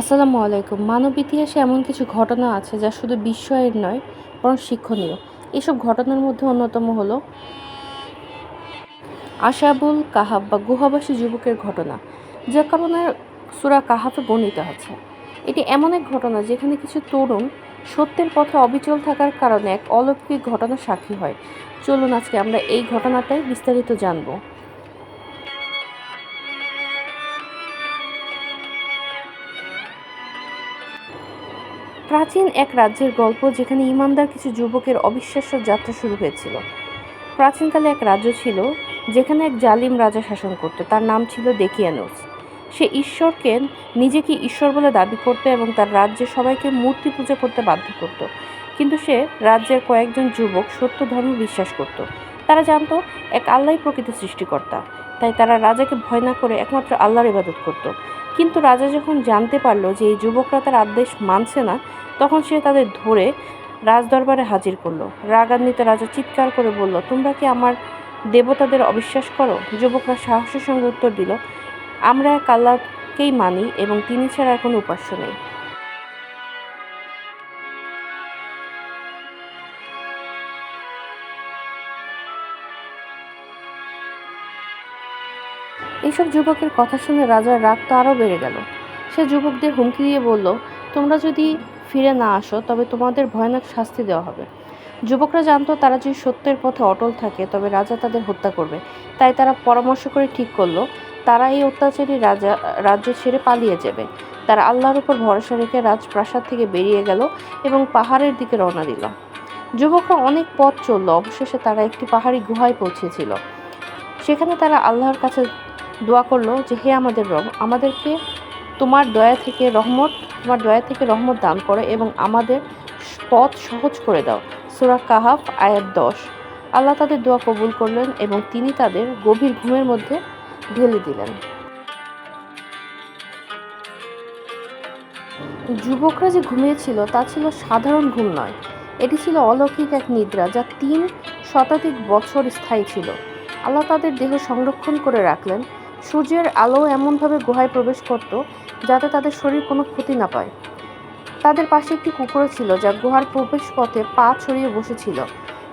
আসসালামু আলাইকুম। মানব ইতিহাসে এমন কিছু ঘটনা আছে যা শুধু বিস্ময়ের নয়, বরং শিক্ষণীয়। এসব ঘটনার মধ্যে অন্যতম হলো আশাবুল কাহাব বা গুহাবাসী যুবকের ঘটনা যা কারণে সুরা কাহাফে বর্ণিত আছে। এটি এমন এক ঘটনা যেখানে কিছু তরুণ সত্যের পথে অবিচল থাকার কারণে এক অলৌকিক ঘটনা সাক্ষী হয়। চলুন আজকে আমরা এই ঘটনাটাই বিস্তারিত জানব। প্রাচীন এক রাজ্যের গল্প যেখানে ইমানদার কিছু যুবকের অবিশ্বাস্য যাত্রা শুরু হয়েছিল। প্রাচীনকালে এক রাজ্য ছিল যেখানে এক জালিম রাজা শাসন করত, তার নাম ছিল দেকিয়ানোস। সে ঈশ্বরকে নিজেকে ঈশ্বর বলে দাবি করত এবং তার রাজ্যে সবাইকে মূর্তি পূজা করতে বাধ্য করত। কিন্তু সে রাজ্যের কয়েকজন যুবক সত্য ধর্ম বিশ্বাস করত। তারা জানতো, এক আল্লাহ প্রকৃত সৃষ্টিকর্তা। তাই তারা রাজাকে ভয় না করে একমাত্র আল্লাহর ইবাদত করত। কিন্তু রাজা যখন জানতে পারল যে এই যুবকরা তার আদেশ মানছে না, তখন সে তাদের ধরে রাজদরবারে হাজির করল। রাগান্বিত রাজা চিৎকার করে বলল, তোমরা কি আমার দেবতাদের অবিশ্বাস করো? যুবকরা সাহসের সঙ্গে উত্তর দিল, আমরা এক আল্লাহকেই মানি এবং তিনি ছাড়া আর কোনো উপাস্য নেই। এইসব যুবকের কথা শুনে রাজার রাগ তো আরও বেড়ে গেল। সে যুবকদের হুমকি দিয়ে বলল, তোমরা যদি ফিরে না আসো, তবে তোমাদের ভয়ানক শাস্তি দেওয়া হবে। যুবকরা জানতো তারা যদি সত্যের পথে অটল থাকে, তবে রাজা তাদের হত্যা করবে। তাই তারা পরামর্শ করে ঠিক করল, তারা এই অত্যাচারী রাজা, রাজ্য ছেড়ে পালিয়ে যাবে। তারা আল্লাহর উপর ভরসা রেখে রাজপ্রাসাদ থেকে বেরিয়ে গেল এবং পাহাড়ের দিকে রওনা দিল। যুবকরা অনেক পথ চলল, অবশেষে তারা একটি পাহাড়ি গুহায় পৌঁছেছিল। সেখানে তারা আল্লাহর কাছে দোয়া করল যে, হে আমাদের রব, আমাদেরকে তোমার দয়া থেকে রহমত, তোমার দয়া থেকে রহমত দান করো এবং আমাদের পথ সহজ করে দাও। সুরা কাহাফ, আয়াত দশ। আল্লাহ তাদের দোয়া কবুল করলেন এবং তিনি তাদের গভীর ঘুমের মধ্যে ঢেলে দিলেন। যুবকরা যে ঘুমিয়েছিল, তা ছিল সাধারণ ঘুম নয়। এটি ছিল অলৌকিক এক নিদ্রা যা তিন শতাধিক বছর স্থায়ী ছিল। আল্লাহ তাদের দেহ সংরক্ষণ করে রাখলেন সূর্যের আলো এমনভাবে গুহায় প্রবেশ করত যাতে তাদের শরীর কোনো ক্ষতি না পায়। তাদের পাশে একটি কুকুরও ছিল যা গুহার প্রবেশ পথে পা ছড়িয়ে বসেছিল।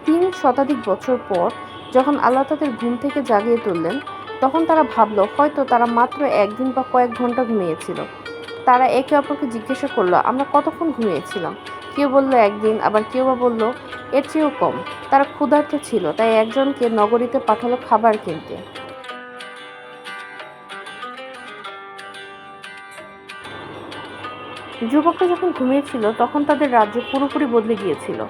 তিন শতাধিক বছর পর যখন আল্লাহ তাদের ঘুম থেকে জাগিয়ে তুললেন, তখন তারা ভাবল হয়তো তারা মাত্র একদিন বা কয়েক ঘণ্টা ঘুমিয়েছিল। তারা একে অপরকে জিজ্ঞাসা করল, আমরা কতক্ষণ ঘুমিয়েছিলাম? কেউ বলল, একদিন। আবার কেউ বা বলল, এর চেয়েও কম। তারা ক্ষুধার্ত ছিল, তাই একজনকে নগরীতে পাঠালো খাবার কিনতে। যুবকরা যখন ঘুমিয়েছিল, তখন তাদের রাজ্য পুরোপুরি বদলে গিয়েছিল।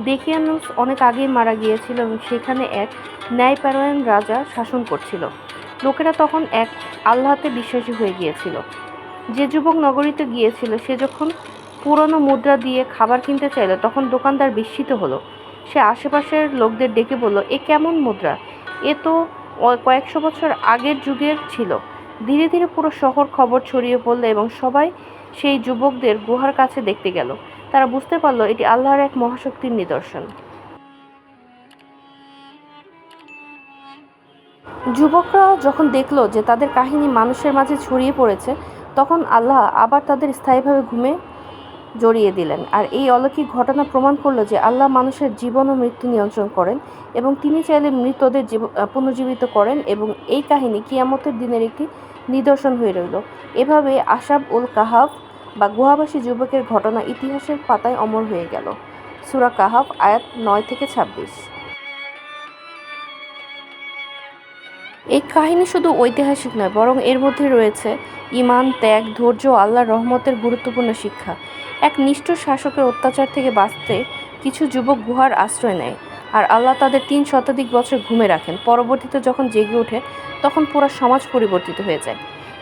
দেখিয়ানুস অনেক আগেই মারা গিয়েছিল এবং সেখানে এক ন্যায়পরায়ণ রাজা শাসন করছিল। লোকেরা তখন এক আল্লাহতে বিশ্বাসী হয়ে গিয়েছিল। যে যুবক নগরীতে গিয়েছিল, সে যখন পুরনো মুদ্রা দিয়ে খাবার কিনতে চাইল, তখন দোকানদার বিস্মিত হলো। সে আশেপাশের লোকদের ডেকে বলল, এ কেমন মুদ্রা? এ তো কয়েকশো বছর আগের যুগের ছিল। ধীরে ধীরে পুরো শহর খবর ছড়িয়ে পড়ল এবং সবাই সেই যুবকদের গুহার কাছে দেখতে গেল। তারা বুঝতে পারল এটি আল্লাহর এক মহাশক্তির নিদর্শন। যুবকরা যখন দেখল যে তাদের কাহিনী মানুষের মাঝে ছড়িয়ে পড়েছে, তখন আল্লাহ আবার তাদের স্থায়ীভাবে ঘুমে জড়িয়ে দিলেন। আর এই অলৌকিক ঘটনা প্রমাণ করল যে আল্লাহ মানুষের জীবন ও মৃত্যু নিয়ন্ত্রণ করেন এবং তিনি চাইলে মৃতদের পুনর্জীবিত করেন এবং এই কাহিনী কিয়ামতের দিনের একটি নিদর্শন হয়ে রইল। এভাবে আশাব উল কাহাব বা গুহাবাসী যুবকের ঘটনা ইতিহাসের পাতায় অমর হয়ে গেল। সুরা কাহাব আয়াত নয় থেকে ছাব্বিশ। এই কাহিনী শুধু ঐতিহাসিক নয়, বরং এর মধ্যে রয়েছে ইমান ত্যাগ, ধৈর্য, আল্লাহর রহমতের গুরুত্বপূর্ণ শিক্ষা। এক নিষ্ঠুর শাসকের অত্যাচার থেকে বাঁচতে কিছু যুবক গুহার আশ্রয় নেয় আর আল্লাহ তাদের তিন শতাধিক বছর ঘুমে রাখেন। পরবর্তীতে যখন জেগে ওঠে, তখন পুরো সমাজ পরিবর্তিত হয়ে যায়।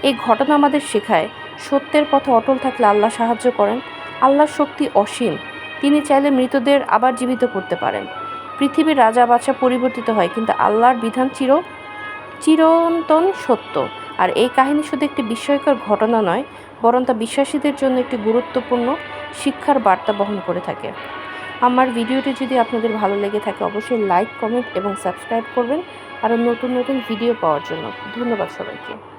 এই ঘটনা আমাদের শেখায়, সত্যের পথে অটল থাকলে আল্লাহ সাহায্য করেন, আল্লাহর শক্তি অসীম, তিনি চাইলে মৃতদের আবার জীবিত করতে পারেন। পৃথিবীর রাজা বাচ্চা পরিবর্তিত হয়, কিন্তু আল্লাহর বিধান চির চিরন্তন সত্য। আর এই কাহিনী শুধু একটি বিস্ময়কর ঘটনা নয়, বরং তা বিশ্বাসীদের জন্য একটি গুরুত্বপূর্ণ শিক্ষার বার্তা বহন করে থাকে। আমার ভিডিওটি যদি আপনাদের ভালো লেগে থাকে, অবশ্যই লাইক, কমেন্ট এবং সাবস্ক্রাইব করবেন আরও নতুন নতুন ভিডিও পাওয়ার জন্য। ধন্যবাদ সবাইকে।